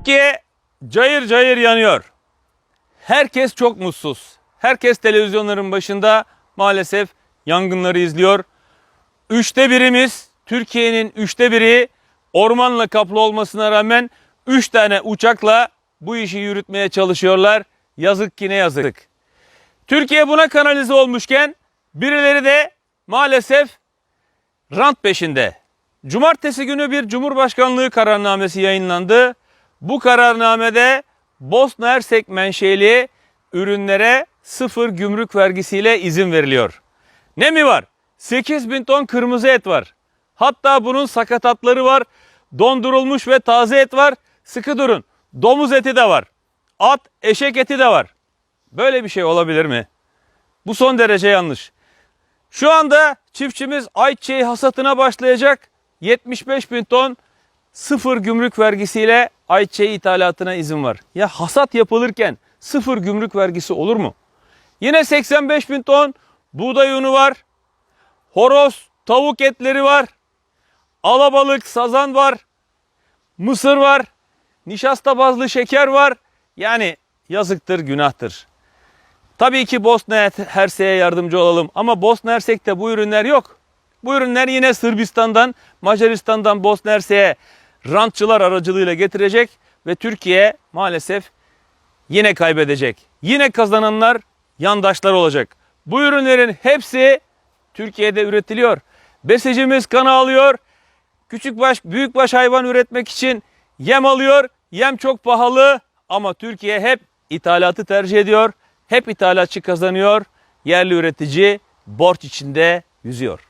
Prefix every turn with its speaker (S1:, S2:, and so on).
S1: Türkiye cayır cayır yanıyor. Herkes çok mutsuz. Herkes televizyonların başında maalesef yangınları izliyor. Üçte birimiz, Türkiye'nin üçte biri ormanla kaplı olmasına rağmen üç tane uçakla bu işi yürütmeye çalışıyorlar. Yazık ki ne yazık. Türkiye buna kanalize olmuşken birileri de maalesef rant peşinde. Cumartesi günü bir Cumhurbaşkanlığı kararnamesi yayınlandı. Bu kararnamede Bosna Hersek menşeli ürünlere sıfır gümrük vergisiyle izin veriliyor. Ne mi var? 8 bin ton kırmızı et var. Hatta bunun sakatatları var. Dondurulmuş ve taze et var. Sıkı durun. Domuz eti de var. At, eşek eti de var. Böyle bir şey olabilir mi? Bu son derece yanlış. Şu anda çiftçimiz ayçiçeği hasatına başlayacak. 75 bin ton sıfır gümrük vergisiyle ayçiçeği ithalatına izin var. Ya hasat yapılırken sıfır gümrük vergisi olur mu? Yine 85 bin ton buğday unu var. Horoz, tavuk etleri var. Alabalık, sazan var. Mısır var. Nişasta bazlı şeker var. Yani yazıktır, günahtır. Tabii ki Bosna Hersek'e yardımcı olalım ama Bosna Hersek'te bu ürünler yok. Bu ürünler yine Sırbistan'dan, Macaristan'dan Bosna Hersek'e rantçılar aracılığıyla getirecek ve Türkiye maalesef yine kaybedecek. Yine kazananlar yandaşlar olacak. Bu ürünlerin hepsi Türkiye'de üretiliyor. Besicimiz kan alıyor. Küçükbaş, büyükbaş hayvan üretmek için yem alıyor. Yem çok pahalı ama Türkiye hep ithalatı tercih ediyor. Hep ithalatçı kazanıyor. Yerli üretici borç içinde yüzüyor.